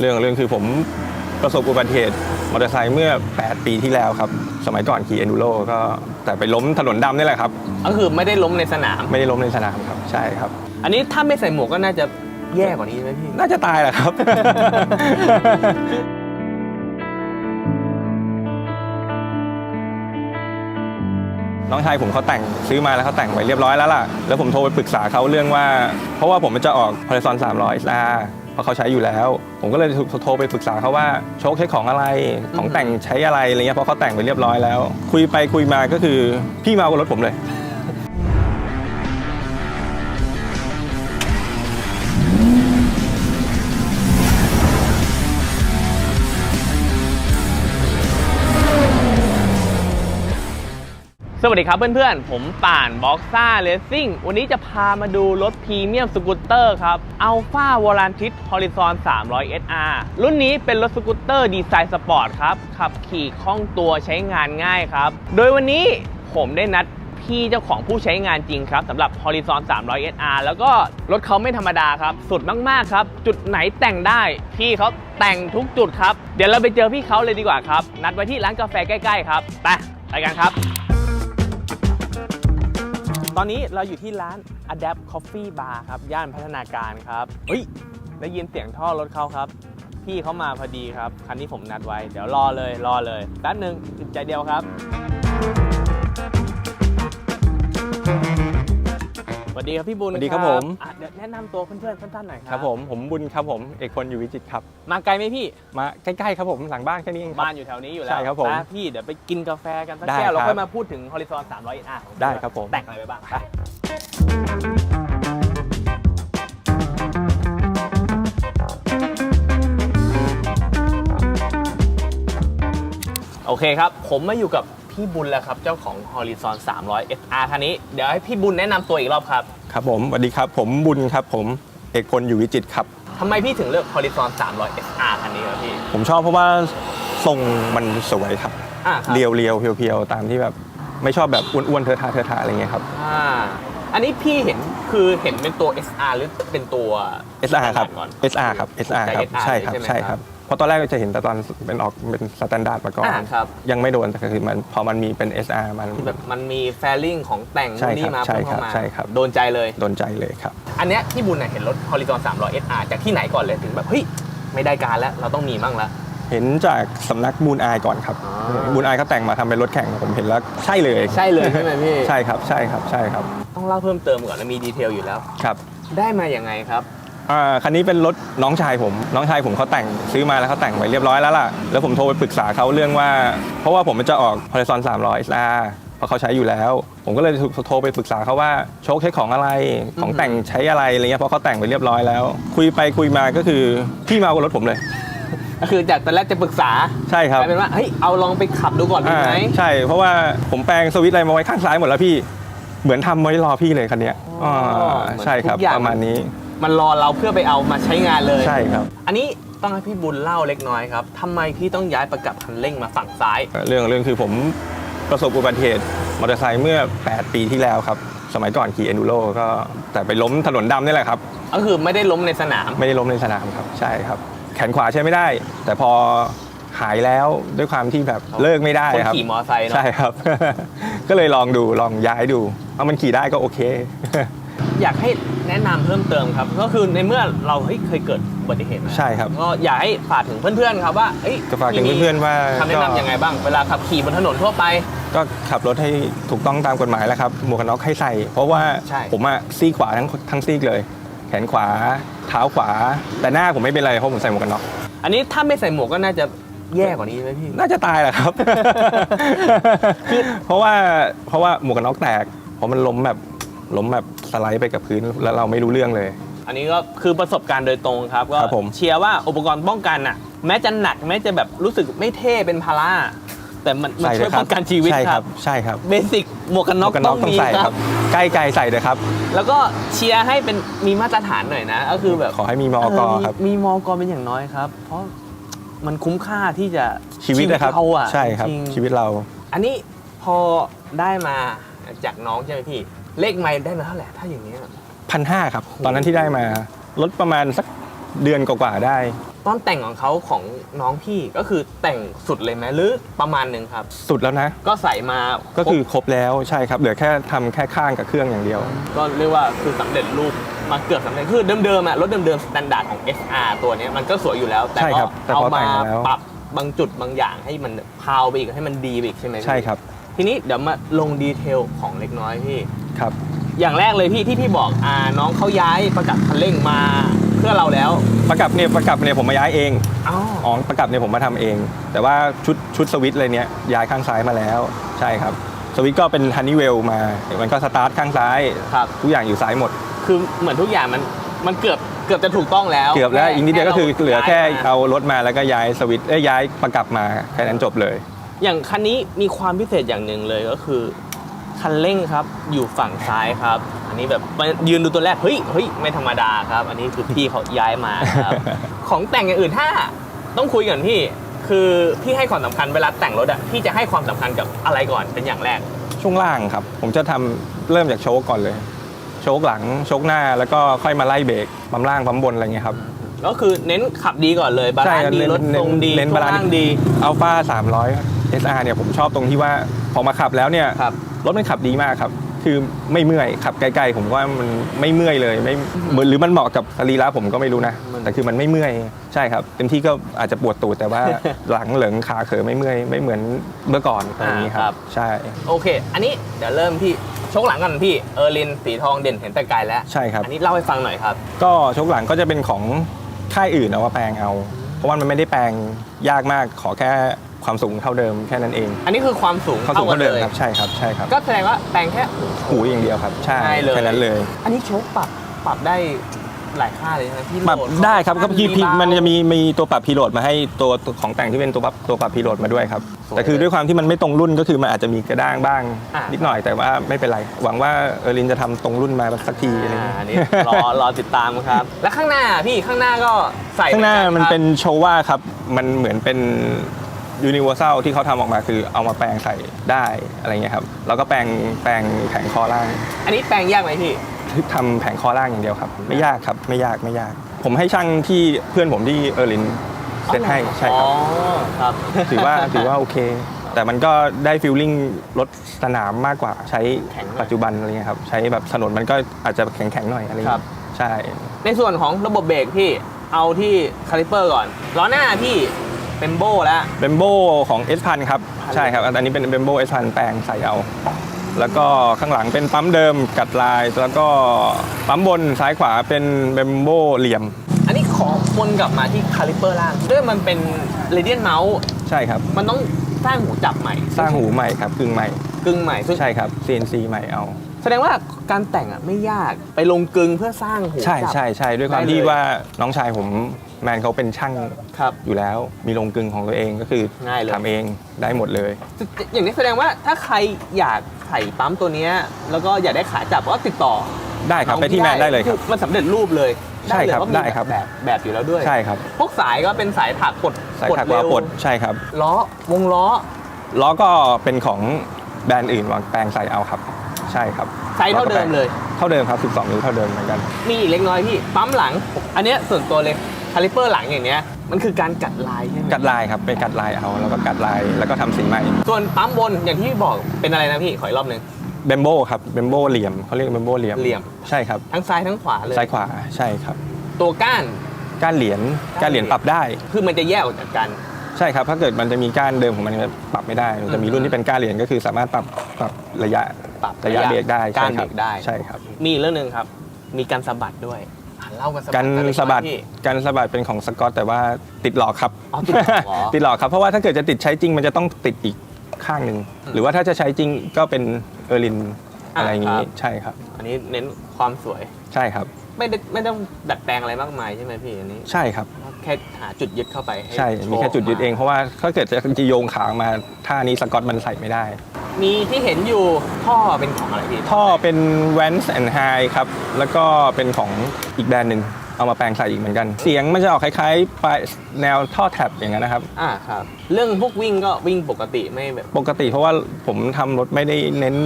เรื่องเรื่องคือผมประสบอุบัติเหตุมอเตอร์ไซค์เมื่อ 8 ปีที่แล้วครับ สมัยก่อนขี่เอนดูโรก็แต่ไปล้มถนนดำนี่แหละครับ ก็คือไม่ได้ล้มในสนาม ไม่ได้ล้มในสนามครับ ใช่ครับ อันนี้ถ้าไม่ใส่หมวกก็น่าจะแย่กว่านี้ใช่ไหมพี่ น่าจะตายแหละครับ น้องชายผมเขาแต่งซื้อมาแล้วเขาแต่งไว้เรียบร้อยแล้วล่ะ แล้วผมโทรไปปรึกษาเขาเรื่องว่า เพราะว่าผมจะออก Horizon 300 SR เพราะเขาใช้อยู่แล้ว ผมก็เลยโทรไปปรึกษาเขาว่าโชคใช้ของอะไรของแต่งใช้อะไรอะไรเงี้ยเพราะเขาแต่งไปเรียบร้อยแล้ว คุยไปคุยมาก็คือพี่มาเอารถผมเลย สวัสดีครับเพื่อนๆ ผมป่านบ็อกซ่าเลสซิ่งวันนี้จะพามาดูรถพรีเมียมสกูตเตอร์ครับ Alpha v o l a n t i s Horizon 300 SR รุ่นนี้เป็นรถสกูตเตอร์ดีไซน์สปอร์ตครับ ขับขี่คล่องตัวใช้งานง่ายครับ โดยวันนี้ผมได้นัดพี่เจ้าของผู้ใช้งานจริงครับสำหรับ Horizon 300 SR แล้วก็รถเขาไม่ธรรมดาครับ สุดมาก ๆ ครับ จุดไหนแต่งได้ พี่เขาแต่งทุกจุดครับ เดี๋ยวเราไปเจอพี่เขาเลยดีกว่าครับ นัดไว้ที่ร้านกาแฟใกล้ ๆ ครับ ไป ไปกันครับ ตอนนี้เราอยู่ที่ร้าน Adapt Coffee Bar ครับ ย่านพัฒนาการครับ เฮ้ย ได้ยินเสียงท่อรถเขาครับ พี่เขามาพอดีครับ คันนี้ผมนัดไว้ เดี๋ยวรอเลย รอเลยแป๊บหนึ่งอึดใจเดียวครับ สวัสดีครับพี่บุญสวัสดีครับผม อะเดี๋ยวแนะนำตัวเพื่อนๆสั้นๆหน่อยคครัรับผมผมบุญครับผมเอกพลอยู่วิจิตรครับ มาไกลไหมพี่มาใกล้ๆครับผมหลังบ้านแค่นี้เองครับ บ้านอยู่แถวนี้อยู่แล้วใช่ครับผมนะพี่เดี๋ยวไปกินกาแฟกันสักได้แก้วเราครับค่อยมาพูดถึง Horizon 300 R ได้ครับผม แต่งอะไรไปบ้างไปโอเคครับ ผมมาอยู่กับ พี่บุญแล้วครับ เจ้าของ Horizon 300 SR คันนี้ เดี๋ยวให้พี่บุญแนะนำตัวอีกรอบครับ ครับผมสวัสดีครับ ผมบุญครับ ผมเอกพลอยู่วิจิตรครับ ทำไมพี่ถึงเลือก Horizon 300 SR คันนี้ครับพี่ ผมชอบเพราะว่าทรงมันสวยครับ อ่าครับเรียวเรียวๆเพียวๆตามที่แบบไม่ชอบแบบอ้วนๆเทอะทาเทอะทาอะไรเงี้ยครับ อ่า อันนี้พี่เห็นคือเห็นเป็นตัว SR หรือเป็นตัว SR ครับ ก่อน SR ครับ SR ครับ SR ใช่ครับ ใช่ไหมใช่คครัรับบเพ ราะตอนแรกจะเห็นแต่ตอนเป็นออกเป็นสแตนดาร์ดมาก่อน อ่าครับ ยังไม่โดนแต่คือมันพอมันมีเป็น SR มันที่แบบมันมีแฟลิ่งของแต่งใช่นู่นครับนี่มาใช่เพิ่มครับเข้ามาใช่ครับ โดนใจเลย โดนใจเลยครับ อันเนี้ยพี่บุญน่ะเห็นรถ Horizon 300 SR จากที่ไหนก่อนเลยถึงแบบเฮ้ยไม่ได้การแล้วเราต้องมีมั่งละ เห็นจากสำนักบูนอายก่อนครับอ๋อบูนอายเขาแต่งมาทำเป็นรถแข่งผมเห็นแล้วใช่เลยใช่เลยใช่ไหมพี่ใช่ครับใช่ครับใช่ครับต้องเล่าเพิ่มเติมก่อนแล้วมีดีเทลอยู่แล้ว ครับ ได้มาอย่างไงครับ อ่าคันนี้เป็นรถน้องชายผม น้องชายผมเขาแต่งซื้อมาแล้วเขาแต่งไว้เรียบร้อยแล้วล่ะ แล้วผมโทรไปปรึกษาเขาเรื่องว่า เพราะว่าผมจะออก Horizon 300 SR เพราะเขาใช้อยู่แล้ว ผมก็เลยโทรไปปรึกษาเขาว่าโชคใช้ของอะไรของแต่งใช้อะไรอะไรเงี้ยเพราะเขาแต่งไปเรียบร้อยแล้ว คุยไปคุยมาก็คือพี่มาเอารถผมเลย ก็คือจากตอนแรกจะปรึกษาใช่ครับกลายเป็นว่าเฮ้ยเอาลองไปขับดูก่อนดีไหมอ่าใช่ เพราะว่าผมแปลงสวิตช์อะไรมาไว้ข้างซ้ายหมดแล้วพี่ เหมือนทำไว้รอพี่เลยคันเนี้ยอ๋ออ่าเหมือนใช่ครับทุกอย่างประมาณนี้ มันรอเราเพื่อไปเอามาใช้งานเลย ใช่ครับ อันนี้ต้องให้พี่บุญเล่าเล็กน้อยครับทำไมพี่ต้องย้ายประกับคันเร่งมาฝั่งซ้าย เรื่องเรื่องคือผมประสบอุบัติเหตุมอเตอร์ไซค์เมื่อ 8 ปีที่แล้วครับ สมัยก่อนขี่เอนดูโรก็แต่ไปล้มถนนดำนี่แหละครับ ก็คือไม่ได้ล้มในสนาม ไม่ได้ล้มในสนามครับ ใช่ครับ แขนขวาใช้ไม่ได้ แต่พอหายแล้วด้วยความที่แบบเลิกไม่ได้คนครับขี่มอไซค์เนาะใช่ครับ ก็เลยลองดูลองย้ายดูว่ามันขี่ได้ก็โอเค อยากให้แนะนำเพิ่มเติมครับ ก็คือในเมื่อเราเฮ้ยเคยเกิดอุบัติเหตุมาใช่ครับ ก็อยากให้ฝากถึงเพื่อนๆครับว่าเอ้ยก็ฝากถึงเพื่อนๆว่าคำแนะนำยังไงบ้างเวลาขับขี่บนถนนทั่วไป ก็ขับรถให้ถูกต้องตามกฎหมายแล้วครับหมวกกันน็อกให้ใส่ เพราะว่าใช่ ผมอะซี่ขวาทั้งทั้งซี่เลย แขนขวา เท้าขวา แต่หน้าผมไม่เป็นไรเพราะผมใส่หมวกกันน็อกอันนี้ถ้าไม่ใส่หมวกก็น่าจะแย่กว่านี้ใช่ไหมพี่ น่าจะตายแหละครับ เพราะว่าเพราะว่าหมวกกันน็อกแตกเพราะมันล้มแบบ ล้มแบบสไลด์ไปกับพื้นแล้วเราไม่รู้เรื่องเลย อันนี้ก็คือประสบการณ์โดยตรงครับก็ครับผม เชียร์ว่าอุปกรณ์ป้องกันอะ แม้จะหนักแม้จะแบบรู้สึกไม่เท่เป็นภาระแต่มันมันช่วยป้องกันชีวิตใช่คครัรับบใช่ครับเบสิกหมวกกันหมน็อวกกกันน็ต้ออกงต้องมีใส่คครัรับ บ ใกล้ไกลใส่เลยครับ แล้วก็เชียร์ให้เป็นมีมาตรฐานหน่อยนะ ก็คือแบบขอให้มีมอกเออครับ มีมอกเป็นอย่างน้อยครับ เพราะมันคุ้มค่าที่จะชีวิตนะครับเราอะใช่ครับ จงๆชีวิตเรา อันนี้พอได้มาจากน้องใช่ไหมพี่ เลขไมล์ได้มาเท่าไหร่ถ้าอย่างนี้ยพันห้าครับ ตอนนั้นที่ได้มาลดประมาณสักเดือนกว่าๆได้ ตอนแต่งของเขาของน้องพี่ก็คือแต่งสุดเลยไหมหรือประมาณหนึ่งครับ สุดแล้วนะ ก็ใส่มาก็คือครบแล้วใช่ครับ เหลือแค่ทำแค่ข้างกับเครื่องอย่างเดียว ก็เรียกว่าคือสำเร็จรูปมาเกือบสำเร็จคือเดิมๆอะรถเดิมๆสแตนดาร์ดของ SR ตัวเนี้ยมันก็สวยอยู่แล้ว แต่ใช่ก็ครับแต่เอาพอแต่มางมาแล้ว ปรับบางจุดบางอย่างให้มันพาวไปอีกให้มันดีไปอีกใช่ไหมพี่ ใช่ครับ ทีนี้เดี๋ยวมาลงดีเทลของเล็กน้อยพี่ ครับ อย่างแรกเลยพี่ที่พี่บอกอ่าน้องเขาย้ายประกับคันเร่งมาเพื่อเราแล้ว ประกับเนี่ยประกับเนี่ยผมมาย้ายเองอ๋ออ๋อประกับเนี่ยผมมาทำเอง แต่ว่าชุดชุดสวิตช์เลยเนี่ยย้ายข้างซ้ายมาแล้ว ใช่ครับ สวิตช์ก็เป็นฮันนี่เวลมา มันก็สตาร์ทข้างซ้าย ครับ ทุกอย่างอยู่ซ้ายหมด คือเหมือนทุกอย่างมันมันเกือบเกือบจะถูกต้องแล้วเกือบแล้วอีกนิดเดียวก็คือเหลือแค่ย้ยมาเอารถมาแล้วก็ย้ายสวิตช์เอ้ยย้ายประกับมาแค่นั้นจบเลย อย่างคันนี้มีความพิเศษอย่างหนึ่งเลยก็คือ คันเร่งครับอยู่ฝั่งซ้ายครับ อันนี้แบบมายืนดูตัวแรกเฮ้ยเฮ้ยไม่ธรรมดาครับ อันนี้คือพี่เขาย้ายมาครับ ของแต่งอย่างอื่นถ้าต้องคุยกันพี่ คือพี่ให้ความสำคัญเวลาแต่งรถอะพี่จะให้ความสำคัญกับอะไรก่อนเป็นอย่างแรก ช่วงล่างครับ ผมจะทำเริ่มจากโชคก่อนเลย โชคหลังโชคหน้าแล้วก็ค่อยมาไล่เบรกปั๊มล่างปั๊มบนอะไรเงี้ยครับก็คือเน้นขับดีก่อนเลยบาลานซ์ดีเน้นรถทรงดีเน้นช่วงบาลานล่างซ์ดีอัลฟา300 SR เนี่ยผมชอบตรงที่ว่าพอมาขับแล้วเนี่ยค รับรถมันขับดีมากครับ คือไม่เมื่อยขับไกลๆผมว่ามันไม่เมื่อยเลยไม่เหมือนหรือมันเหมาะกับสรีระผมก็ไม่รู้นะมันแต่คือมันไม่เมื่อยใช่ครับเต็มที่ก็อาจจะปวดตูดแต่ว่าหลังเหลิงขาเขอไม่เมื่อยไม่เหมือนเมื่อก่อนอะไรอย่างนี้ครับใช่โอเค อันนี้เดี๋ยวเริ่มที่ชกหลังกันพี่เออร์ลินสีทองเด่นเห็นแต่ไกลแล้วใช่ครับอันนี้เล่าให้ฟังหน่อยครับ ก็โชคหลังก็จะเป็นของค่ายอื่นเอามาแปลงเอา เพราะว่ามันไม่ได้แปลงยากมากขอแค่ ความสูงเท่าเดิมแค่นั้นเอง อันนี้คือความสูงความเท่าสูงกันเท่าเลเดิมยครับใช่ครับใช่ครับก็แสดงว่าแปลงแค่หูอย่างเดียวครับ ใช่ใช่เลยแค่นั้นเลย อันนี้โชคปรับปรับได้หลายค่าเลยใช่ไหมพี่ปรับโหลได้ครับก็พี่ดีพี่เบามันจะมีมีตัวปรับพีโหลดมาให้ตัวตัวของแต่งที่เป็นตัวปรับตัวปรับพีโหลดมาด้วยครับสวยแต่คือด้วยความที่มันไม่ตรงรุ่นก็คือมันอาจจะมีกระด้างบ้างอ่านินิดหน่อยแต่ว่าไม่เป็นไร หวังว่าเออร์ลินจะทำตรงรุ่นมาสักทีอะไรอ่าเงี้ยอันนี้รอรอติดตามครับ แล้วข้างหน้าพี่ข้างหน้าก็ใส่ข้างหน้ามือมันครับเป็นโชว่าครับ มันเหมือนเป็น ยูนิเวอร์แซลที่เขาทำออกมาคือเอามาแปลงใส่ได้อะไรเงี้ยครับแล้วก็แปลงแปลงแผงคอล่างอันนี้แปลงยากไหมพี่ ทำแผงคอล่างอย่างเดียวครับ ไม่ยากครับไม่ยากไม่ยาก ผมให้ช่างที่เพื่อนผมที่เออร์ลินเซตให้ใช่ครับ อ๋อครับถือว่าถือว่าโอเค แต่มันก็ได้ฟิลลิ่งรถสนามมากกว่าใช้แข็งหน่อยปัจจุบันอะไรเงี้ยครับ ใช้แบบถนนมันก็อาจจะแข็งๆหน่อยอะไรครัเงี้บยใช่ ในส่วนของระบบเบรกพี่เอาที่คาลิเปอร์ก่อนล้อหน้าพี่ เป็นโบแล้ว เบมโบของ S พันครับ ใช่ครับ อันนี้เป็นเบมโบ S พันแปลงใส่เอา แล้วก็ข้างหลังเป็นปั๊มเดิมกัดลาย แล้วก็ปั๊มบนซ้ายขวาเป็นเบมโบเหลี่ยม อันนี้ขอวนกลับมาที่คาลิเปอร์ล่าง ด้วยมันเป็นเรเดียนเมาส์ ใช่ครับ มันต้องสร้างหูจับใหม่ สร้างหูใหม่ครับกึ่งใหม่ กึ่งใหม่ซึ่งใช่ครับ CNC ใหม่เอา แสดงว่าการแต่งอะไม่ยาก ไปลงกึงเพื่อสร้างหูใช่จับ ใช่ใช่ด้วยความได้เลย ที่ว่าน้องชายผม แมนเขาเป็นช่างครับ อยู่แล้ว มีโรงกลึงของตัวเองก็คือง่ายเลย ทำเองได้หมดเลย อย่างนี้แสดงว่าถ้าใครอยากใส่ปั๊มตัวเนี้ยแล้วก็อยากได้ขาจับก็ติดต่อได้ครับน้องไปที่แมนได้เลยครับอมันสำเร็จรูปเลยใช่ครับเลยว่ามีได้ครับ แบบแบบอยู่แล้วด้วย ใช่ครับ พวกสายก็เป็นสายถักปลดสายปลดถักเร็วาวปลดใช่ครับล้อวงล้อล้อก็เป็นของแบรนด์อื่นวางแปลงใส่เอาครับ ใช่ครับไซส์เท่าเดิมเลย เท่าเดิมครับ 12 นิ้วเท่าเดิมเหมือนกัน มีอีกเล็กน้อยพี่ปั๊มหลัง อันเนี้ยส่วนตัวเลย คาลิเปอร์หลังอย่างเนี้ยมันคือการกัดลายใช่ไหมกัดลายครับเป็นกัดลายเอาแล้วก็กัดลายแล้วก็ทำสีใหม่ส่วนปั๊มบนอย่างที่พี่บอกเป็นอะไรนะพี่ขออีกรอบหนึ่ง เบมโบครับเบมโบเหลี่ยมเขาเรียกเบมโบเหลี่ยมเหลี่ยม ใช่ครับทั้งซ้ายทั้งขวาเลยซ้ายขวาใช่ครับตัวก้าน ก้านเหรียญก้านเหรียญปรับได้ คือมันจะแยกออกจากกัน ใช่ครับถ้าเกิดมันจะมีก้านเดิมของมันมันปรับไม่ได้มันจะมีรุ่นที่เป็นก้านเหรียญก็คือสามารถปรับปรับระยะปรับระยะเบรกได้ก้านใช่คเบรรับกได้ ใช่ครับ มีอีกเรื่องหนึ่งครับ มีการสะบัดด้วยอะ เล่ากันสะบัดการเล็น้อยสะบัดพี่การสะบัดเป็นของสกอต แต่ว่าติดหลอกครับ อ๋อติดหลอกเหรอ ติดหลอกครับ เพราะว่าถ้าเกิดจะติดใช้จริงมันจะต้องติดอีกข้างหนึ่งอืมหรือว่าถ้าจะใช้จริงก็เป็นเออร์ลินอ่าอะไรอย่างนี้ครับใช่ครับ อันนี้เน้นความสวย ใช่ครับ ไม่ได้ไม่ต้องดัดแปลงอะไรมากมายใช่ไหมพี่อันนี้ ใช่ครับ แค่หาจุดยึดเข้าไปห้ใช่ มีแค่จุดยึดเองเพราะว่าถ้าเกิดจะจะโยงขาออกมาท่านี้สกอตมันใส่ไม่ได้ มีที่เห็นอยู่ท่อเป็นของอะไรพี่ท่อเป็น Vance and High ครับ แล้วก็เป็นของอีกแบรนด์หนึ่งเอามาแปลงใส่อีกเหมือนกัน เสียงมันจะออกคล้ายๆปลายแนวท่อแท็บอย่างนั้นนะครับ อ่าครับ เรื่องพวกวิ่งก็วิ่งปกติไม่แบบ ปกติเพราะว่าผมทำรถไม่ได้เน้น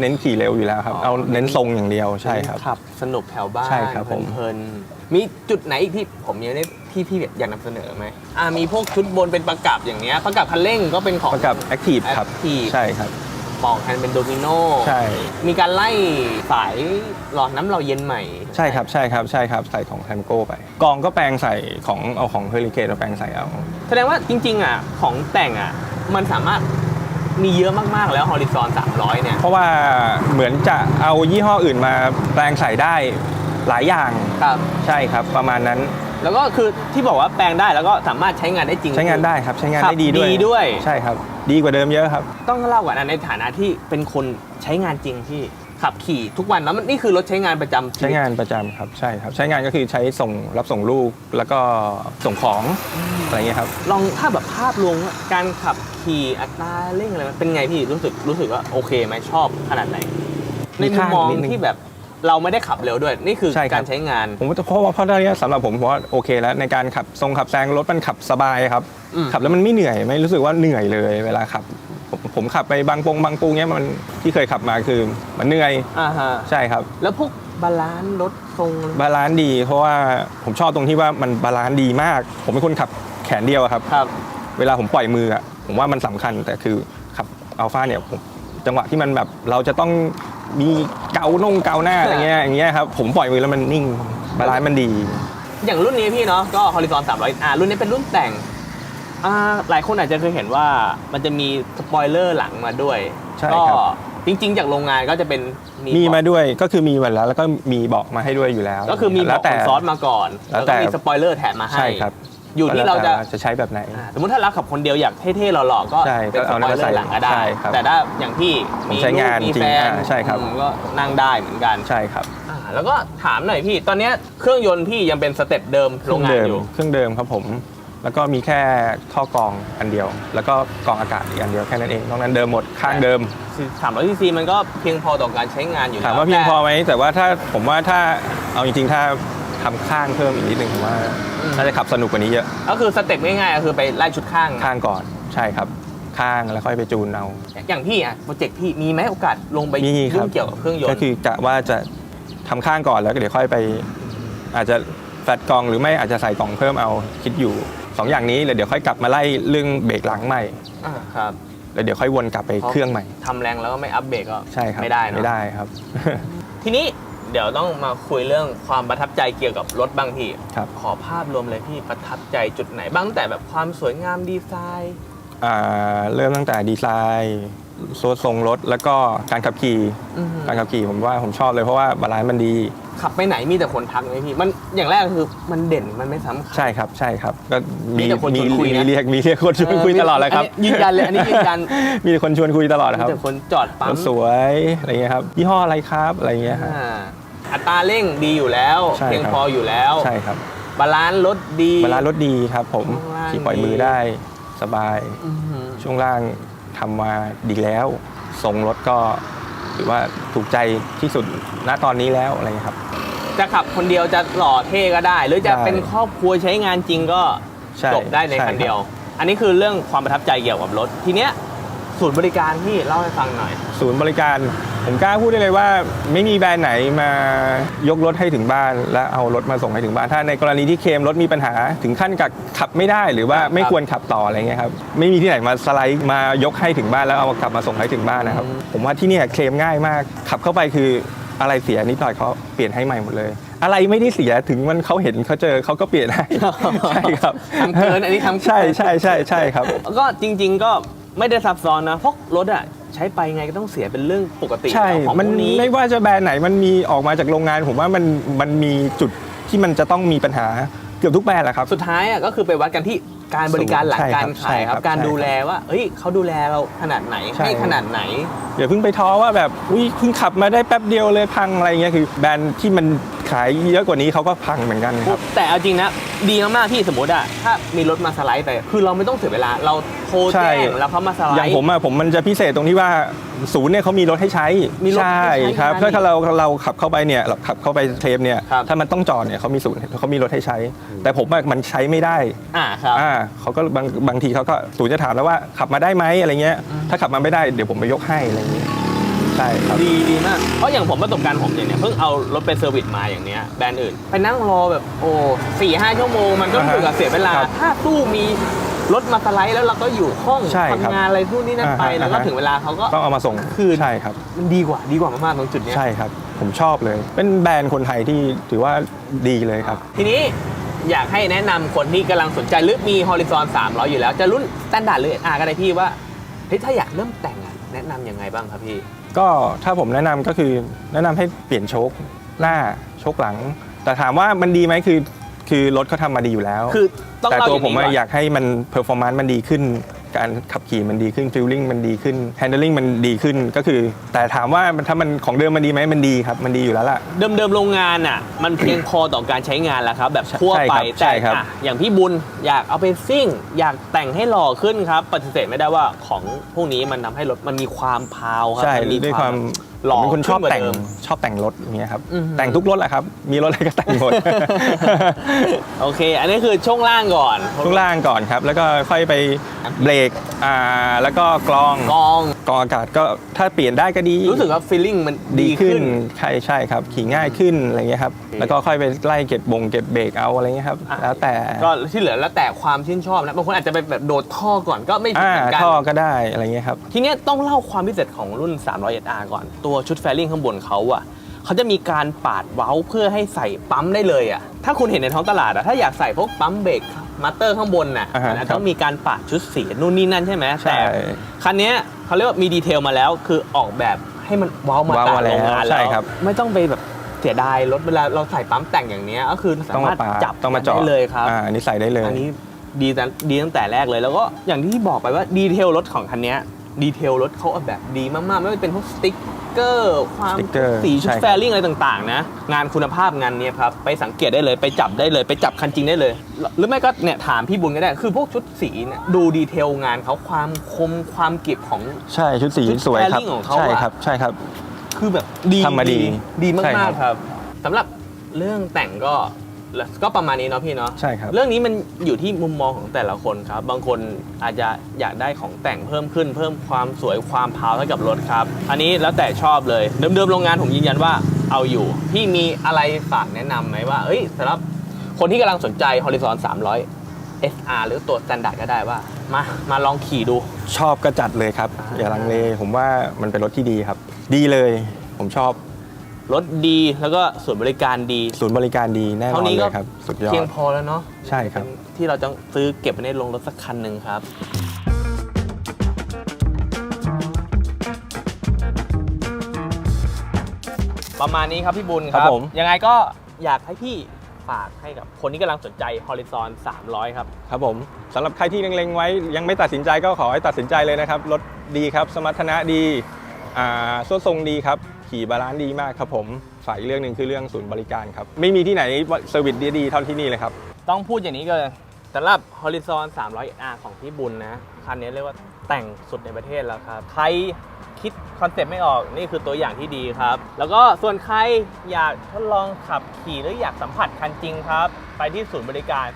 เน้นขี่เร็วอยู่แล้วครับ อ๋อ เอาเน้นทรงอย่างเดียวใช่ครับ ขับ สนุกแถวบ้านใช่ครับผม เพลินๆมีจุดไหนอีกที่ผมยังไม่ได้ที่พี่อยากนำเสนอไหมอ่ามีพวกชุดบนเป็นประกับอย่างเงี้ยประกับคันเร่งก็เป็นของ ประกับแอคทีฟครับ Active ใช่ครับ ปอกแฮนด์เป็นโดมิโนใช่ มีการไล่สายหลอดน้ำเราเย็นใหม่ ใช่ครับใช่ครับใช่ครับใส่ของแทมโก้ไป กองก็แปลงใส่ของเอาของเฮลิเกตมาแปลงใส่เอา แสดงว่าจริง ๆ อะ ของแต่งอะ มันสามารถมีเยอะมาก ๆ แล้วฮอริซอน300 เนี่ย เพราะว่าเหมือนจะเอายี่ห้ออื่นมาแปลงใส่ได้หลายอย่างครับ ใช่ครับประมาณนั้น แล้วก็คือที่บอกว่าแปลงได้แล้วก็สามารถใช้งานได้จริงใช้งานได้ครับใช้งานขับได้ดีด้วย ดีด้วย ใช่ครับ ดีกว่าเดิมเยอะครับ ต้องเล่าก่อนนะในฐานะที่เป็นคนใช้งานจริงที่ขับขี่ทุกวันแล้วมันนี่คือรถใช้งานประจำใช้งานประจำครับใช่ครับ ใช้งานก็คือใช้ส่งรับส่งลูกแล้วก็ส่งของอะไรเงี้ยครับ ลองถ้าแบบภาพรวมว่าการขับขี่อัตราเร่งอะไรมันเป็นไงพี่รู้สึกรู้สึกว่าโอเคไหมชอบขนาดไหน ในมีมุมข้างมองนิดนึง ที่แบบ เราไม่ได้ขับเร็วด้วย นี่คือใช่ครับ การใช้งาน ผมว่าเพราะว่าเพราะตอนนี้สำหรับผมผมว่าโอเคแล้วในการขับทรงขับแซงรถมันขับสบายครับ อืม ขับแล้วมันไม่เหนื่อยไม่รู้สึกว่าเหนื่อยเลยเวลาขับ ผมผมขับไปบางปงบางปูเงี้ยมันที่เคยขับมาคือ มันเหนื่อยอ่าฮะใช่ครับ แล้วพวกบาลานซ์รถทรงบาลานซ์ดี เพราะว่าผมชอบตรงที่ว่ามันบาลานซ์ดีมาก ผมเป็นคนขับแขนเดียวอะครับ ครับ เวลาผมปล่อยมืออะผมว่ามันสำคัญแต่คือขับอัลฟาเนี่ยผมจังหวะที่มันแบบเราจะต้อง มีเกาน่งเกาหน้าอะไรเงี้ยอย่างเงี้ยครับผมปล่อยมือแล้วมันนิ่งบาลานซ์มันดี อย่างรุ่นนี้พี่เนาะก็ Horizon 300อ่ารุ่นนี้เป็นรุ่นแต่งอ่าหลายคนอาจจะเคยเห็นว่ามันจะมีสปอยเลอร์หลังมาด้วยใช่ก็ครับ จริง ๆ จากโรงงานก็จะเป็นมีมาเบด้วยก็คือมีมาแล้วแล้วก็มีเบอกมาให้ด้วยอยู่แล้วาะก็คือมีแล้เบาะวแต่คอนซอสมาก่อน แล้แล้ววแต่ ก็มีสปอยเลอร์แถมมาให้ ใช่ครับ อยู่ที่เราจะแล้วแต่จะใช้แบบไหน อ่าสมมติถ้าเราขับคนเดียวอยากเท่ๆหล่อๆก็ใช่เป็นก็สเอาปนั่อนยมาเลอใส่ร์หลังก็ได้ ใช่ครับแต่ถ้าอย่างพี่ผมมีใช้งานลูกมีจริงแฟนอ่าใช่ครับ อืมก็นั่งได้เหมือนกันใช่ครับอ่าแล้วก็ถามหน่อยพี่ตอนเนี้ยเครื่องยนต์พี่ยังเป็นสเต็ปเดิมเคโรรื่องงงานเดิมอยู่ เครื่องเดิมครับผม แล้วก็มีแค่ท่อกรองอันเดียว แล้วก็กรองอากาศอีกอันเดียวแค่นั้นเองนอกนั้นเดิมหมดข้างเดิม 300ซีซีมันก็เพียงพอต่อการใช้งานอยู่ถามแล้วว่าเพียงแต่พอไหมแต่ว่าถ้าผมว่าถ้าเอาจริงๆ ถ้า ทำข้างเพิ่มอีกนิดนึงผมว่าอืมน่าจะขับสนุกกว่านี้เยอะก็คือสเต็ปง่ายๆก็คือไปไล่ชุดข้าง ข้างก่อนใช่ครับ ข้างแล้วค่อยไปจูนเอา อย่างพี่อะโปรเจกต์พี่มีไหมโอกาสลงไปมีครัยุ่บงเกี่ยวกับเครื่องยนต์ก็คือกะว่าจะทำข้างก่อนแล้วก็เดี๋ยวค่อยไป อาจจะแฟตกล่องหรือไม่อาจจะใส่กล่องเพิ่มเอาคิดอยู่สองอย่างนี้แล้วเดี๋ยวค่อยกลับมาไล่เรื่องเบรกหลังใหม่อ่าครับแล้วเดี๋ยวค่อยวนกลับไปเครื่องใหม่ ทำแรงแล้วก็ไม่อัปเบรกก็ใช่ครับไม่ได้เนอะไม่ได้ครับ ทีนี้ เดี๋ยวต้องมาคุยเรื่องความประทับใจเกี่ยวกับรถบางพี่ ครับ ขอภาพรวมเลยพี่ประทับใจจุดไหนบ้างตั้งแต่แบบความสวยงามดีไซน์ อ่าเริ่มตั้งแต่ดีไซน์ โซทรงรถแล้วก็การขับขี่อือฮึการขับขี่ผมว่าผมชอบเลยเพราะว่าบาลานซ์มันดี ขับไปไหนมีแต่คนทักเลยพี่มันอย่างแรกคือมันเด่นมันไม่ซ้ำใครใช่ครับใช่ครับก็มีแต่คนชวนคุยนะมีเรียกมีเรียกคนชวนคุยตลอดเลยครับนนี้ยืนยันเลยอันนี้ยืนยันมีแต่คนชวนคุยตลอดมีครับแต่คนจอดปั๊รมถสวยอะไรเงี้ยครับยี่ห้ออะไรครับอะไรเงี้ยครับอ่าอัตราเร่งดีอยู่แล้วใช่ครับเพียงพออยู่แล้วใช่ครับบาลานซ์รถดีบาลานซ์รถดีครับ ผมช่วงล่างขี่ปล่อยดีมือได้สบายอื้อหือช่วงล่าง ทำมาดีแล้วทรงรถก็ถือว่าถูกใจที่สุดณตอนนี้แล้วอะไรเงี้ยครับ จะขับคนเดียวจะหล่อเท่ก็ได้ หรือจะได้เป็นครอบครัวใช้งานจริงก็ใช่จบได้ในช่คันรับเดียว อันนี้คือเรื่องความประทับใจเกี่ยวกับรถทีเนี้ย ศูนย์บริการพี่เล่าให้ฟังหน่อย ศูนย์บริการ ผมกล้าพูดได้เลยว่า ไม่มีแบรนด์ไหนมายกรถให้ถึงบ้าน และเอารถมาส่งให้ถึงบ้าน ถ้าในกรณีที่เคลมรถมีปัญหาถึงขั้นกับขับไม่ได้ หรือว่าครับไม่ควรขับต่ออะไรเงี้ยครับไม่มีที่ไหนมาสไลด์มายกให้ถึงบ้านแล้วเอากลับมาส่งให้ถึงบ้านนะครับอืมผมว่าที่เนี่ยเคลมง่ายมาก ขับเข้าไปคืออะไรเสียนิดหน่อยเขาเปลี่ยนให้ใหม่หมดเลย อะไรไม่ได้เสียถึงมันเขาเห็นเขาเจอเขาก็เปลี่ยนให้ใช่ครับทำเกินอันนี้ทำเกินใช่ใช่ใช่ใช่ครับ ก็จริง ๆ ก็ ไม่ได้ซับซ้อนนะเพราะรถอะใช้ไปไงก็ต้องเสียเป็นเรื่องปกติใช่ ของมันพวกนี้ ไม่ว่าจะแบรนด์ไหนมันมีออกมาจากโรงงาน ผมว่ามันมันมีจุดที่มันจะต้องมีปัญหาเกือบทุกแบรนด์แหละครับ สุดท้ายอะก็คือไปวัดกันที่การบริการหลังใช่ครับการขายคใช่ครัรับบการใช่ครับดูแลว่าเอ้ยเขาดูแลเราขนาดไหนใช่ ให้ขนาดไหน อย่าเพิ่งไปท้อว่าแบบอุ้ยเพิ่งขับมาได้แป๊บเดียวเลยพังอะไรเงี้ยคือแบรนด์ที่มัน ขายเยอะกว่านี้เขาก็พังเหมือนกันครับ แต่เอาจริงนะ ดีมากๆที่สมมติอะถ้ามีรถมาสไลด์ไป คือเราไม่ต้องเสียเวลา เราโทรใช่แจ้งแล้วเขามาสไลด์ อย่างผมอะผมมันจะพิเศษตรงที่ว่าศูนย์เนี่ยเขามีรถให้ใช้ มีรถใช่ให้ใช้ครับงานถ้าถ้าเราเราขับเข้าไปเนี่ยเราขับเข้าไปเทปเนี่ยครับถ้ามันต้องจอดเนี่ยเขามีศูนย์เขามีรถให้ใช้ แต่ผมอะมันใช้ไม่ได้ อ่าครับอ่าเขาก็บางบางทีเขาก็ศูนย์จะถามแล้วว่าขับมาได้ไหมอะไรเงี้ย ถ้าขับมาไม่ได้เดี๋ยวผมไปยกให้อะไรเงี้ยใช่ครับ ดีดีมาก เพราะอย่างผมประสบการณ์ผมอย่างเนี้ยเพิ่งเอารถไปเซอร์วิสมาอย่างเนี้ยแบรนด์อื่น ไปนั่งรอแบบโอ้สี่ห้าชั่วโมงมันก็อ่าฮะรู้สึกกับเสียเวลา ครับถ้าสู้มีรถมาสไลด์แล้วเราก็อยู่ห้องใช่ครับทำงานอะไรนู่นนี่นั่นไป อ่าฮะ แล้วก็อ่าฮะถึงเวลาเขาก็ต้องเอามาส่งคืนใช่ครับ มันดีกว่าดีกว่ามากๆตรงจุดเนี้ย ใช่ครับ ผมชอบเลย เป็นแบรนด์คนไทยที่ถือว่าดีเลยครับ ทีนี้อยากให้แนะนำคนที่กำลังสนใจหรือมี Horizon 300 อยู่แล้ว จะรุ่นสแตนดาร์ดหรือ SR ก็ได้พี่ว่าเฮ้ยถ้าอยากเริ่มแต่งอะแนะนำยังไงบ้างครับพี่ ก็ถ้าผมแนะนำก็คือแนะนำให้เปลี่ยนโชคหน้าโชคหลัง แต่ถามว่ามันดีไหมคือคือรถเขาทำมาดีอยู่แล้ว คือต้องแต่เล่าตัวอย่างผมนี้อะก่อน อยากให้มันเพอร์ฟอร์มนซ์มันดีขึ้น การขับขี่มันดีขึ้นฟิลลิ่งมันดีขึ้นแฮนด์ลิงมันดีขึ้นก็คือ แต่ถามว่ามันถ้ามันของเดิมมันดีไหมมันดีครับ มันดีอยู่แล้วล่ะ เดิมๆโรงงานอะมันเพียงพอต่อการใช้งานแล้วครับ แบบทั่วไปใช่ครับใช่ครับแต่อะอย่างพี่บุญอยากเอาไปซิ่ง อยากแต่งให้หล่อขึ้นครับปฏิเสธไม่ได้ว่าของพวกนี้มันทำให้รถมันมีความพาวครัใช่มัมีด้วยความ หล่อผมเป็นคนชอบขึ้กว่าแต่งเดิม ชอบแต่งรถอย่างเงี้ยครับอือฮึแต่งทุกรถแหละครับ มีรถอะไรก็แต่งหมด โอเค อันนี้คือช่วงล่างก่อนข้างล่างก่อนครับ แล้วก็ค่อยไปเบรกอ่าแล้วก็กรองกองกรองอากาศก็ถ้าเปลี่ยนได้ก็ดี รู้สึกว่าฟีลลิ่งมันดีดีขึ้ขึ้นน ใช่ใช่ครับ ขี่ง่ายขึ้นอะไรเงี้ยครับโอเคแล้วก็ค่อยไปไล่เก็บบงเก็บเบรกเอาอะไรเงี้ยครับอะ แล้วแต่ก็ที่เหลือแล้วแต่ความชื่นชอบนะบางคนอาจจะไปแบบโดดท่อก่อนก็ไม่ผิดอ่าเหมือนกัน ท่อก็ได้อะไรเงี้ยครับ ทีเนี้ยต้องเล่าความพิเศษของรุ่น 300 SR ก่อน ตัวชุดแฟลิ่งข้างบนเขาอะเขาจะมีการปาดเว้าเพื่อให้ใส่ปั๊มได้เลยอะถ้าคุณเห็นในท้องตลาดอะถ้าอยากใส่พวกปั๊มเบรก มาสเตอร์ข้างบนน่ะอ่าฮะมันครับต้องมีการปาดชุดสีนู่นนี่นั่นใช่ไหมใช่แต่คันเนี้ยเขาเรียกว่ามีดีเทลมาแล้ว คือออกแบบให้มันเว้ามาเว้าจากมาแล้วโรงงานใช่แล้วครับไม่ต้องไปแบบเสียดายรถเวลาเราใส่ปั๊มแต่งอย่างเนี้ยก็คือสาต้องมารมาถปาดจับต้องมาเจาะได้เลยครับ อ่าอันนี้ใส่ได้เลย อันนี้ดีตั้งดีตั้งแต่แรกเลย แล้วก็อย่างที่บอกไปว่าดีเทลรถของคันเนี้ยดีเทลรถเขาออกแบบดีมากๆ ไม่ว่าจะเป็นพวกสติ๊ก เกอร์ความสติ๊กเกอร์สีชุดใช่ครับ แฟริ่งอะไรต่างๆนะ งานคุณภาพงานเนี้ยครับ ไปสังเกตได้เลยไปจับได้เลยไปจับคันจริงได้เลย หรือไม่ก็เนี่ยถามพี่บุญก็ได้ คือพวกชุดสีเนี่ยดูดีเทลงานเขาความคมความเก็บของ ใช่ชุดสีชุดสวยครับ styling ของเขาใช่อะครับใช่ครับ คือแบบดีทำมาดีดีใช่มาครักบๆครับสำหรับเรื่องแต่งก็ ก็ประมาณนี้เนาะพี่เนาะใช่ครับ เรื่องนี้มันอยู่ที่มุมมองของแต่ละคนครับ บางคนอาจจะอยากได้ของแต่งเพิ่มขึ้น เพิ่มความสวยความพาวให้กับรถครับ อันนี้แล้วแต่ชอบเลย เดิมๆโรงงานผมยืนยันว่าเอาอยู่ พี่มีอะไรฝากแนะนำไหมว่า เอ้ยสำหรับคนที่กำลังสนใจ Horizon 300 SR หรือตัว Standard ก็ได้ว่า มามาลองขี่ดู ชอบก็จัดเลยครับอ่าอย่าลังเลผมว่ามันเป็นรถที่ดีครับ ดีเลยผมชอบ รถดีแล้วก็ส่วนย์บริการดี ศูนย์บริการดีแน่นเท่าอนนี้เลก็ยครับ สุดยอเพียงดพอแล้วเนาะใช่ครับที่เราจะซื้อเก็บไว้ในโรงรถสักคันหนึ่งครับ ประมาณนี้ครับพี่บุญคครัรับบผม ยังไงก็อยากให้พี่ฝากให้กับคนที่กำลังสนใจ Horizon 300 ครับ ครับผมสำหรับใครที่เล็งๆไว้ยังไม่ตัดสินใจก็ขอให้ตัดสินใจเลยนะครับ รถดีครับ สมรรถนะดีอ่าส่วนทรงดีครับ ขี่บาลานซ์ดีมากครับผมฝ่ายเรื่องหนึ่งคือเรื่องศูนย์บริการครับ ไม่มีที่ไหนเซอร์วิสดีๆเท่าที่นี่เลยครับ ต้องพูดอย่างนี้เลยสำหรับ Horizon 300 R ของพี่บุญนะ คันนี้เรียกว่าแต่งสุดในประเทศแล้วครับ ใครคิดคอนเซ็ปต์ไม่ออกนี่คือตัวอย่างที่ดีครับ แล้วก็ส่วนใครอยากทดลองขับขี่หรืออยากสัมผัสคันจริงครับ ไปที่ศูนย์บริการ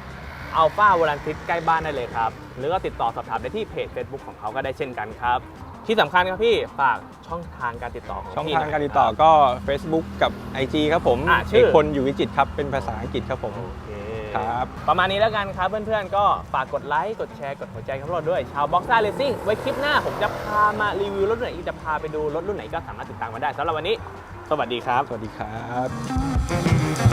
Alpha v o l a n t i s ใกล้บ้านได้เลยครับ หรือก็ติดต่อสอบถามได้ที่เพจ Facebook ของเขาก็ได้เช่นกันครับ ที่สำคัญครับพี่ฝากช่องทางการติดต่อของช่องพี่ทางหน่ยการติดต่อก็ Facebook กับ IG ครับผมอะชื่เออกพลอยู่วิจิตรครับ เป็นภาษาอังกฤษครับผม โอเคครับ ประมาณนี้แล้วกันครับเพื่อนๆ ก็ฝากกดไลค์ กดแชร์ กดหัวใจครับเราด้วย ชาวบ็อกซ่าเลสซิ่งไว้คลิปหน้าผมจะพามารีวิวรถรุ่นไหนอีกจะพาไปดูรถรุ่นไหนก็สามารถติดตามมาได้สำหรับวันนี้ สวัสดีครับ สวัสดีครับ